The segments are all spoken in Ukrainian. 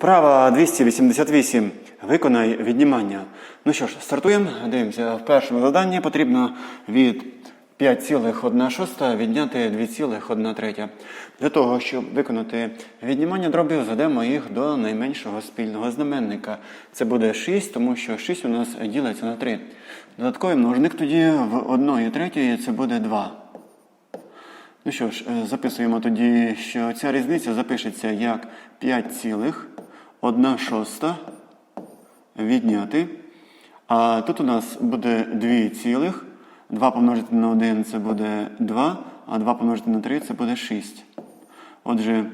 Вправа 288. Виконай віднімання. Ну що ж, стартуємо. Дивимося. В першому заданні потрібно від 5,1 відняти 2,1. Для того, щоб виконати віднімання дробів, зведемо їх до найменшого спільного знаменника. Це буде 6, тому що 6 у нас ділиться на 3. Додатковий множник тоді в 1 третьої це буде 2. Ну що ж, е, записуємо тоді, що ця різниця запишеться як 5,1 шоста відняти. А тут у нас буде 2 цілих. 2 помножити на 1 це буде 2, а 2 помножити на 3 це буде 6. Отже,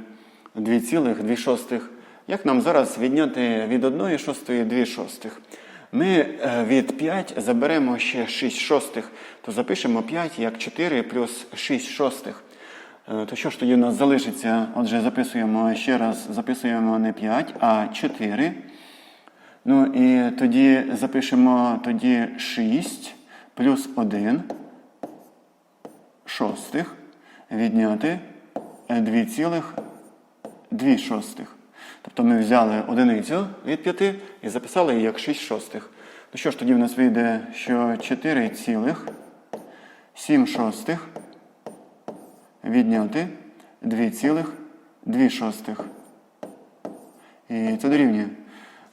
2 цілих, 2 шостих. Як нам зараз відняти від 1 шостої 2 шостих? Ми е, від 5 заберемо ще 6 шостих, то запишемо 5 як 4 плюс 6 шостих. Е, То що ж тоді у нас залишиться? Отже, записуємо ще раз, записуємо не 5, а 4. Ну і тоді запишемо тоді 6 плюс 1 шостих відняти 2,2 шостих. Тобто ми взяли одиницю від 5 і записали її як 6 шостих. Ну що ж, тоді в нас вийде, що 4 цілих 7 шостих відняти 2,2 шостих. І це дорівнює.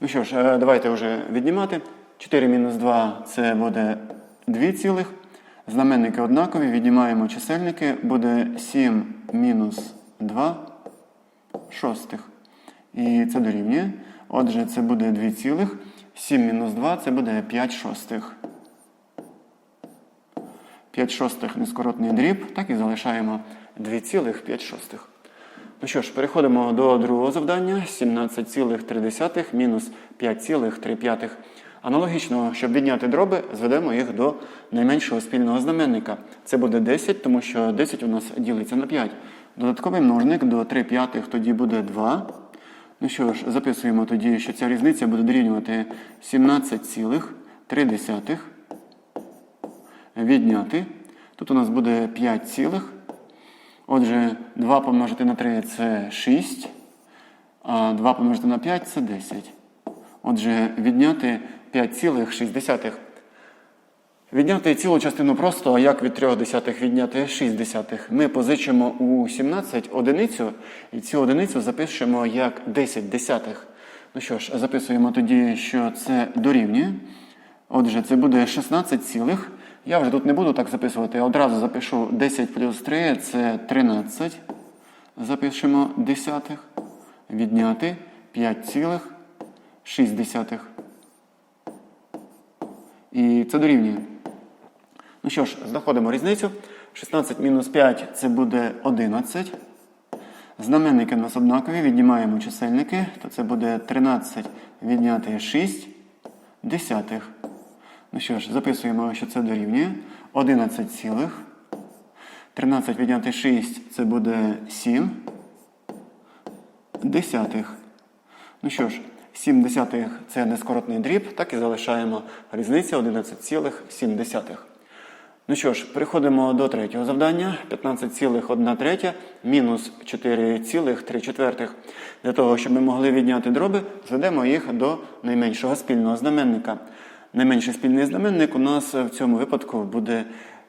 Ну що ж, е, давайте вже віднімати. 4 мінус 2 це буде 2 цілих. Знаменники однакові, віднімаємо чисельники, буде 7 мінус 2 шостих. І це дорівнює. Отже, це буде 2 цілих. 7 мінус 2 це буде 5 шостих. 5 шостих нескоротний дріб, так і залишаємо 2,5. Ну що ж, переходимо до другого завдання. 17,3 мінус 5,3. Аналогічно, щоб відняти дроби, зведемо їх до найменшого спільного знаменника. Це буде 10, тому що 10 у нас ділиться на 5. Додатковий множник до 3 п'ятих тоді буде 2. Ну що ж, записуємо тоді, що ця різниця буде дорівнювати 17,3 відняти. Тут у нас буде 5 цілих. Отже, 2 помножити на 3 це 6, а 2 помножити на 5 це 10. Отже, відняти 5,6. Відняти цілу частину просто, а як від 3 десятих відняти 6 десятих. Ми позичимо у 17 одиницю, і цю одиницю запишемо як 10 десятих. Ну що ж, записуємо тоді, що це дорівнює. Отже, це буде 16 цілих. Я вже тут не буду так записувати, я одразу запишу 10 плюс 3 це 13. Запишемо десятих. Відняти 5,6. І це дорівнює. Ну що ж, знаходимо різницю. 16 мінус 5 це буде 11. Знаменники у нас однакові, віднімаємо чисельники, то це буде 13 відняти 6 десятих. Ну що ж, записуємо, що це дорівнює. 11 цілих. 13 відняти 6 це буде 7 десятих. Ну що ж, 7 десятих це нескоротний дріб, так і залишаємо різниця 11,7. Ну що ж, переходимо до третього завдання. 15,1 третя мінус 4,3 четвертих. Для того, щоб ми могли відняти дроби, зведемо їх до найменшого спільного знаменника. Найменший спільний знаменник у нас в цьому випадку буде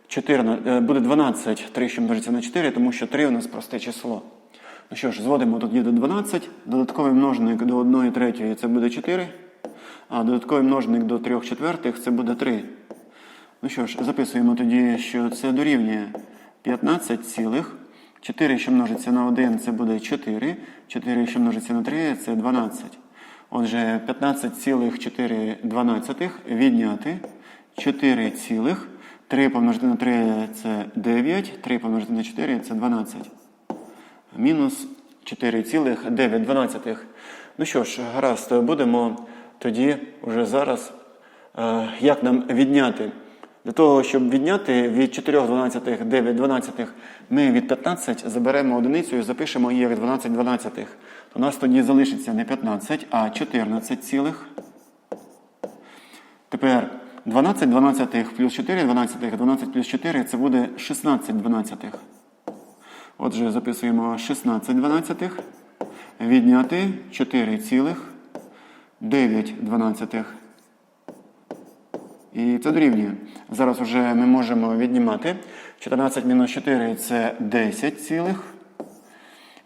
14, буде 12, 3, що множиться на 4, тому що 3 у нас просте число. Ну що ж, зводимо тоді до 12. Додатковий множник до 1 третьої це буде 4. А додатковий множник до 3 четвертих це буде 3. Ну що ж, записуємо тоді, що це дорівнює 15 цілих. 4, що множиться на 1, це буде 4. 4, що множиться на 3, це 12. Отже, 15,4 відняти 4 цілих. 3 помножити на 3 це 9, 3 помножити на 4 це 12. Мінус 4,9. Ну що ж, гаразд, будемо тоді вже зараз, е, як нам відняти. Для того, щоб відняти від 4 12, 9 12, ми від 15 заберемо одиницю і запишемо її як 12 12. То у нас тоді залишиться не 15, а 14 цілих. Тепер 12 12 плюс 4 12, 12 плюс 4 це буде 16 12. Отже, записуємо 16 12. Відняти 4,9. І це дорівнює. Зараз вже ми можемо віднімати. 14 мінус 4 це 10 цілих.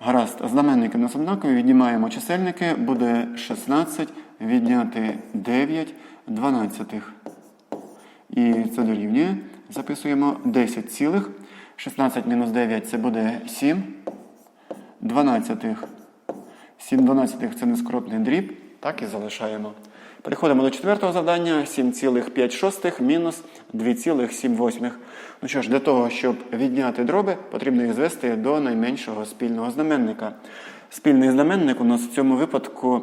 Гаразд, знаменники у нас однакові, віднімаємо чисельники, буде 16 відняти 9 дванадцятих. І це дорівнює. Записуємо 10 цілих. 16 мінус 9 це буде 7 дванадцятих. 7 дванадцятих це нескоротний дріб. Так і залишаємо. Переходимо до четвертого завдання. 7,5 мінус 2,7. Ну що ж, для того, щоб відняти дроби, потрібно їх звести до найменшого спільного знаменника. Спільний знаменник у нас в цьому випадку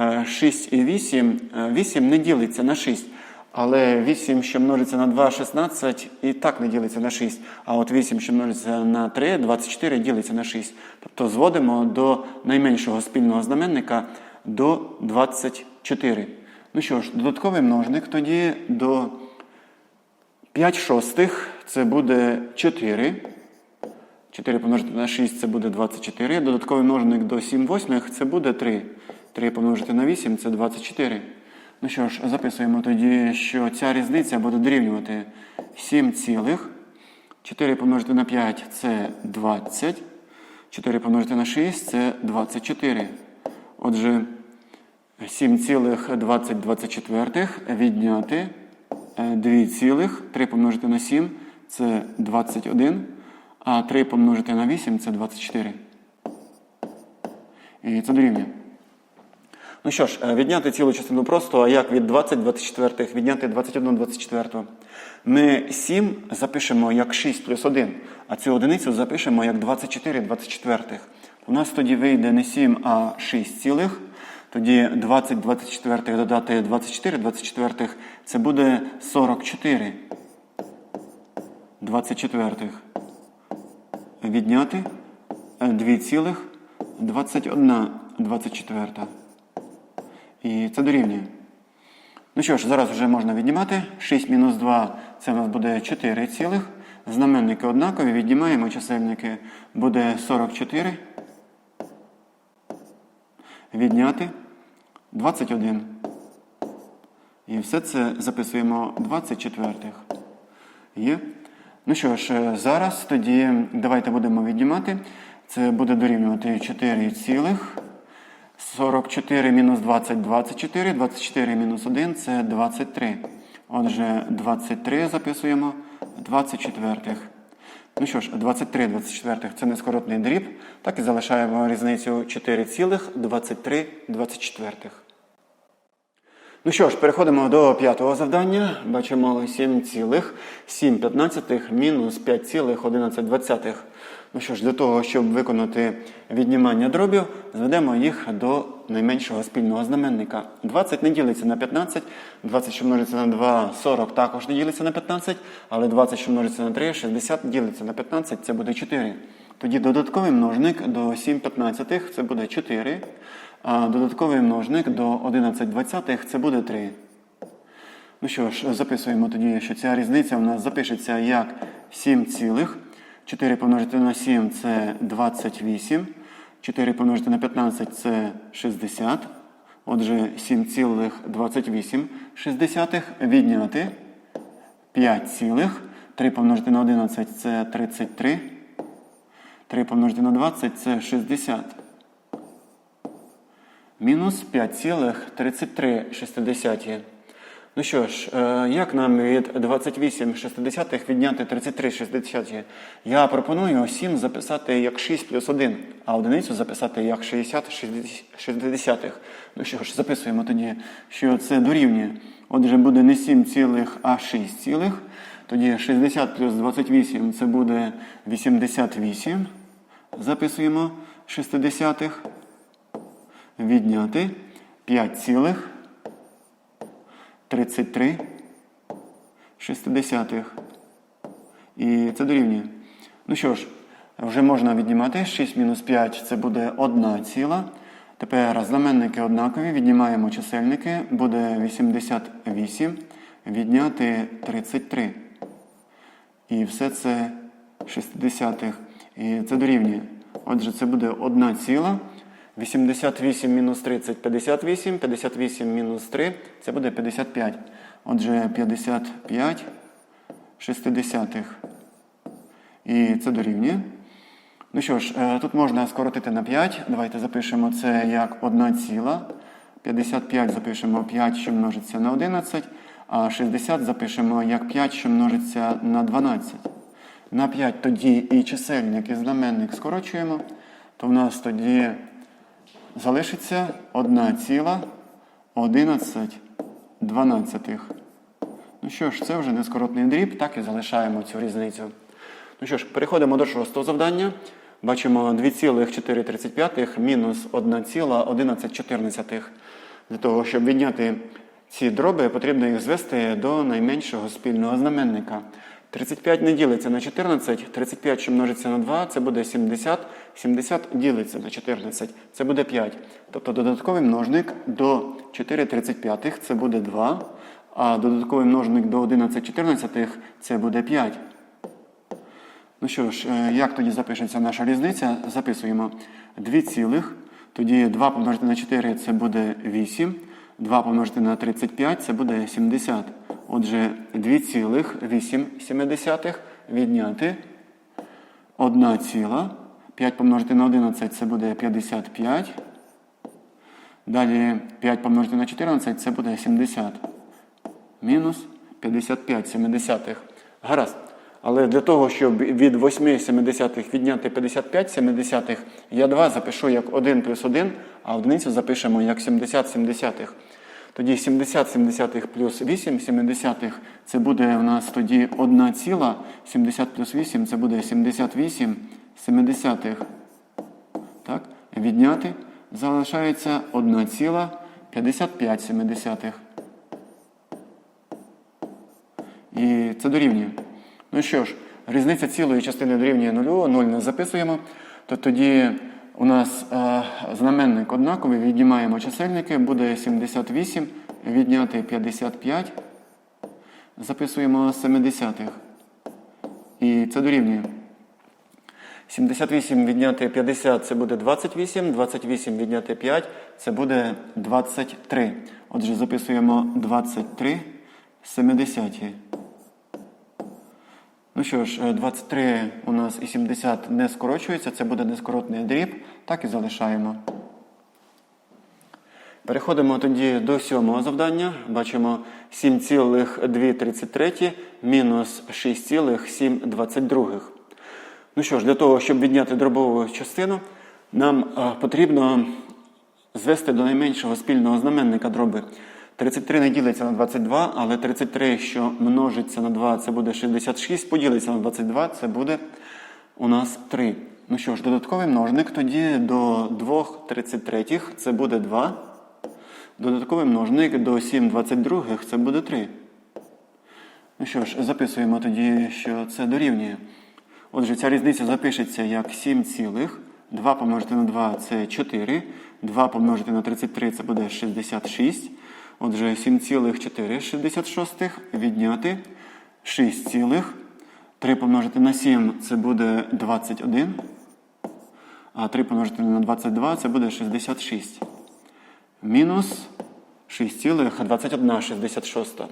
е, 6 і 8. Е, 8 не ділиться на 6. Але 8, що множиться на 2, 16, і так не ділиться на 6. А от 8, що множиться на 3, 24 ділиться на 6. Тобто зводимо до найменшого спільного знаменника до 24. Ну що ж, додатковий множник тоді до 5 шостих це буде 4. 4 помножити на 6 це буде 24. Додатковий множник до 7 восьмих це буде 3. 3 помножити на 8 це 24. Ну що ж, записуємо тоді, що ця різниця буде дорівнювати 7 цілих. 4 помножити на 5 це 20. 4 помножити на 6 це 24. Отже, 7,20 відняти 2 3 помножити на 7 це 21. А 3 помножити на 8 це 24. І це дорівнює. Ну що ж, е, відняти цілу частину просто, а як від 20 24 відняти 21 24. Ми 7 запишемо як 6 плюс 1, а цю одиницю запишемо як 24 24. У нас тоді вийде не 7, а 6 цілих. Тоді 20 24 додати 24 24 це буде 44 24. Відняти 2 цілих 21 24. І це дорівнює. Ну що ж, зараз вже можна віднімати. 6 мінус 2 це у нас буде 4 цілих. Знаменники однакові, віднімаємо чисельники. Буде 44. Відняти 21. І все це записуємо 24. Є. Ну що ж, зараз тоді давайте будемо віднімати. Це буде дорівнювати 4 цілих. 44 мінус 20 24. 24 мінус 1 це 23. Отже, 23 записуємо 24. Ну що ж, 23 24 це нескоротний дріб. Так і залишаємо різницю 4 цілих 23 24. Ну що ж, переходимо до п'ятого завдання. Бачимо 7 цілих 7 15 мінус 5 цілих 11 двадцятих. Ну що ж, для того, щоб виконати віднімання дробів, зведемо їх до найменшого спільного знаменника. 20 не ділиться на 15, 20, що множиться на 2, 40 також не ділиться на 15, але 20, що множиться на 3, 60 ділиться на 15, це буде 4. Тоді додатковий множник до 7 15 це буде 4, а додатковий множник до 11 двадцятих це буде 3. Ну що ж, записуємо тоді, що ця різниця у нас запишеться як 7 цілих. 4 помножити на 7 це 28. 4 помножити на 15 це 60. Отже, 7,28 відняти 5 цілих. 3 помножити на 11 це 33. 3 помножити на 20 це 60. Мінус 5,33. Ну що ж, е, як нам від 28 шестидесятих відняти 33 шестидесяті? Я пропоную 7 записати як 6 плюс 1, а одиницю записати як 60 шестидесятих. Ну що ж, записуємо тоді, що це дорівнює. Отже, буде не 7 цілих, а 6 цілих. Тоді 60 плюс 28 це буде 88. Записуємо шестидесятих. Відняти 5 цілих. 33 шестидесятих. І це дорівнює. Ну що ж, вже можна віднімати. 6 мінус 5 це буде 1 ціла. Тепер знаменники однакові. Віднімаємо чисельники. Буде 88. Відняти 33. І все це 60. І це дорівнює. Отже, це буде 1 ціла. 88 мінус 30 58, 58 мінус 3 це буде 55. Отже, 55 шестидесятих. І це дорівнює. Ну що ж, е, тут можна скоротити на 5. Давайте запишемо це як 1 ціла. 55 запишемо 5, що множиться на 11, а 60 запишемо як 5, що множиться на 12. На 5 тоді і чисельник, і знаменник скорочуємо, то в нас тоді залишиться 1 ціла 11 дванадцятих. Ну що ж, це вже нескоротний дріб, так і залишаємо цю різницю. Ну що ж, переходимо до шостого завдання. Бачимо 2,435 мінус 1,1114. Для того, щоб відняти ці дроби, потрібно їх звести до найменшого спільного знаменника. 35 не ділиться на 14, 35, що множиться на 2, це буде 70, 70 ділиться на 14, це буде 5. Тобто додатковий множник до 4,35 це буде 2, а додатковий множник до 11,14 це буде 5. Ну що ж, е, як тоді запишеться наша різниця? Записуємо 2 цілих. Тоді 2 помножити на 4 це буде 8. 2 помножити на 35 це буде 70. Отже, 2 цілих 8 сімдесятих відняти 1 ціла. 5 помножити на 11 це буде 55. Далі 5 помножити на 14 це буде 70. Мінус 55 семидесятих. Гаразд. Але для того, щоб від 8 семидесятих відняти 55 семидесятих, я 2 запишу як 1 плюс 1, а одиницю запишемо як 70 семдесятих. Тоді 70 семдесятих плюс 8 семидесятих це буде у нас тоді 1 ціла, 70 плюс 8 це буде 78 семидесятих. Так? Відняти залишається 1 ціла 55 семидесятих. І це дорівнює. Ну що ж, різниця цілої частини дорівнює нулю, 0 не записуємо. То тоді у нас е, знаменник однаковий, віднімаємо чисельники, буде 78, відняти 55, записуємо 70. І це дорівнює. 78 відняти 50 це буде 28, 28 відняти 5 це буде 23. Отже, записуємо 23 70. Ну що ж, е, 23 у нас і 70 не скорочується, це буде нескоротний дріб, так і залишаємо. Переходимо тоді до сьомого завдання. Бачимо 7,233 мінус 6,722. Ну що ж, для того, щоб відняти дробову частину, нам е, потрібно звести до найменшого спільного знаменника дроби. 33 не ділиться на 22, але 33, що множиться на 2, це буде 66, поділиться на 22, це буде у нас 3. Ну що ж, додатковий множник тоді до 2 33 це буде 2. Додатковий множник до 7 22 це буде 3. Ну що ж, записуємо тоді, що це дорівнює. Отже, ця різниця запишеться як 7 цілих. 2 помножити на 2 це 4. 2 помножити на 33 це буде 66. Отже, 7,466 відняти 6, цілих. 3 помножити на 7 це буде 21. А 3 помножити на 22 це буде 66. Мінус 6,2166.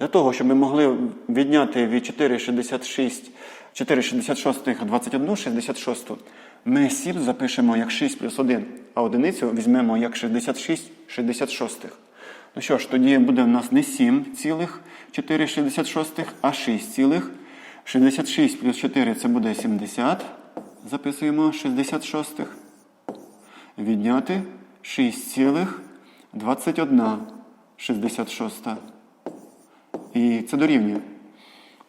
Для того, щоб ми могли відняти від 4,66 4,66 21 66, ми 7 запишемо як 6 плюс 1, а одиницю візьмемо як 66 66. Ну що ж, тоді буде в нас не 7 цілих 4,66, а 6 цілих. 66 плюс 4 це буде 70. Записуємо 66. Відняти 6 цілих 21 66. І це дорівнює.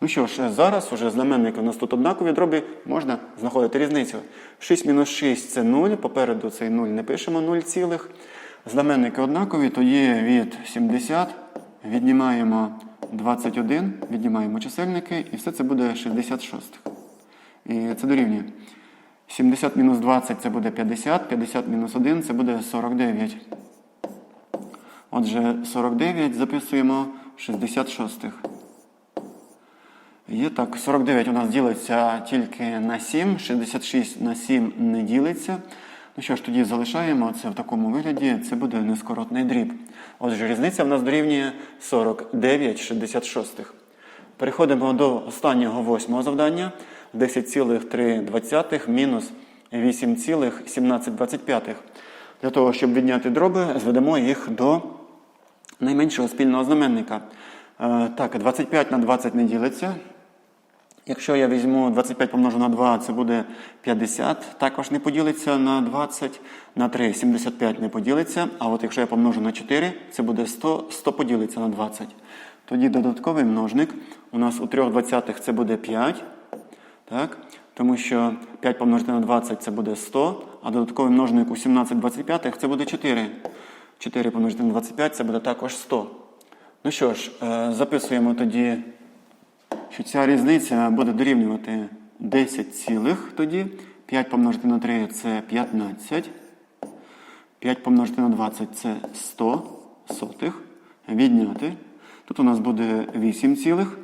Ну що ж, зараз уже знаменники у нас тут однакові дроби, можна знаходити різницю. 6 мінус 6 це 0, попереду цей 0 не пишемо 0 цілих. Знаменники однакові, то є від 70, віднімаємо 21, віднімаємо чисельники, і все це буде 66. І це дорівнює. 70 мінус 20 це буде 50, 50 мінус 1 це буде 49. Отже, 49 записуємо 66. Є так, 49 у нас ділиться тільки на 7, 66 на 7 не ділиться. Ну що ж, тоді залишаємо це в такому вигляді, це буде нескоротний дріб. Отже, різниця в нас дорівнює 49,66. Переходимо до останнього восьмого завдання. 10,3 мінус 8,1725. Для того, щоб відняти дроби, зведемо їх до найменшого спільного знаменника. Е, Так, 25 на 20 не ділиться. Якщо я візьму 25 помножу на 2, це буде 50. Також не поділиться на 20, на 3 75 не поділиться. А от якщо я помножу на 4, це буде 100, 100 поділиться на 20. Тоді додатковий множник. У нас у 3 двадцятих це буде 5. Так? Тому що 5 помножити на 20 це буде 100, а додатковий множник у 17 25 це буде 4. 4 помножити на 25 це буде також 100. Ну що ж, е, записуємо тоді що ця різниця буде дорівнювати 10 цілих тоді. 5 помножити на 3 це 15. 5 помножити на 20 це 100 сотих. Відняти. Тут у нас буде 8 цілих.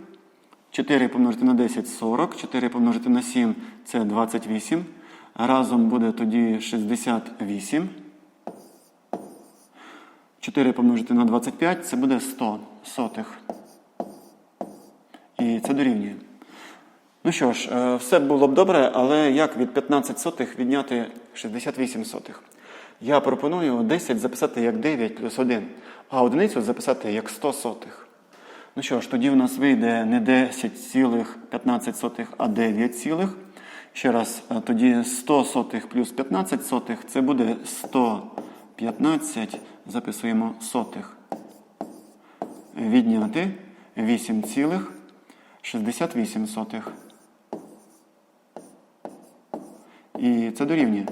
4 помножити на 10 40. 4 помножити на 7 це 28. Разом буде тоді 68. 4 помножити на 25 це буде 100 сотих. І це дорівнює. Ну що ж, е, все було б добре, але як від 15 сотих відняти 68 сотих? Я пропоную 10 записати як 9 плюс 1, а одиницю записати як 100 сотих. Ну що ж, тоді в нас вийде не 10,15 сотих, а 9 цілих. Ще раз, е, тоді 100 сотих плюс 15 сотих це буде 115, записуємо сотих. Відняти 8 цілих. 68 сотих. І це дорівнює.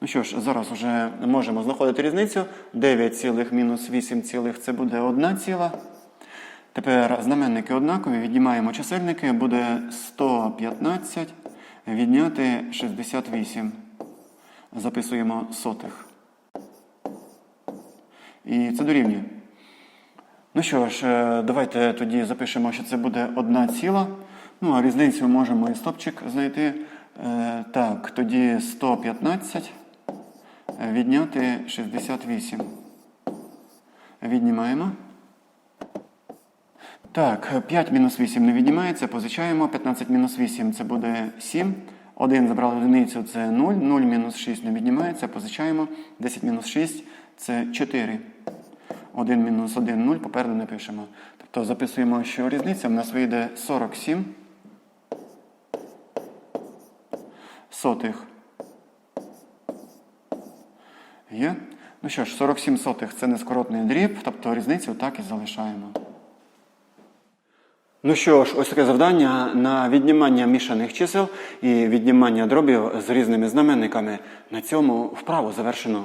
Ну що ж, зараз вже можемо знаходити різницю. 9 цілих мінус 8 цілих це буде 1 ціла. Тепер знаменники однакові, віднімаємо чисельники, буде 115 відняти 68. Записуємо сотих. І це дорівнює. Ну що ж, е, давайте тоді запишемо, що це буде одна ціла. Ну, а різницю можемо і стопчик знайти. Е, Так, тоді 115 відняти 68. Віднімаємо. Так, 5 мінус 8 не віднімається, позичаємо. 15 мінус 8 це буде 7. 1 забрали одиницю, це 0. 0 мінус 6 не віднімається, позичаємо. 10 мінус 6 це 4. 1 мінус 1 0 попереду не пишемо. Тобто записуємо, що різниця в нас вийде 47 сотих. Є? Ну що ж, 47 сотих це нескоротний дріб, тобто різницю так і залишаємо. Ну що ж, ось таке завдання на віднімання мішаних чисел і віднімання дробів з різними знаменниками. На цьому вправо завершено.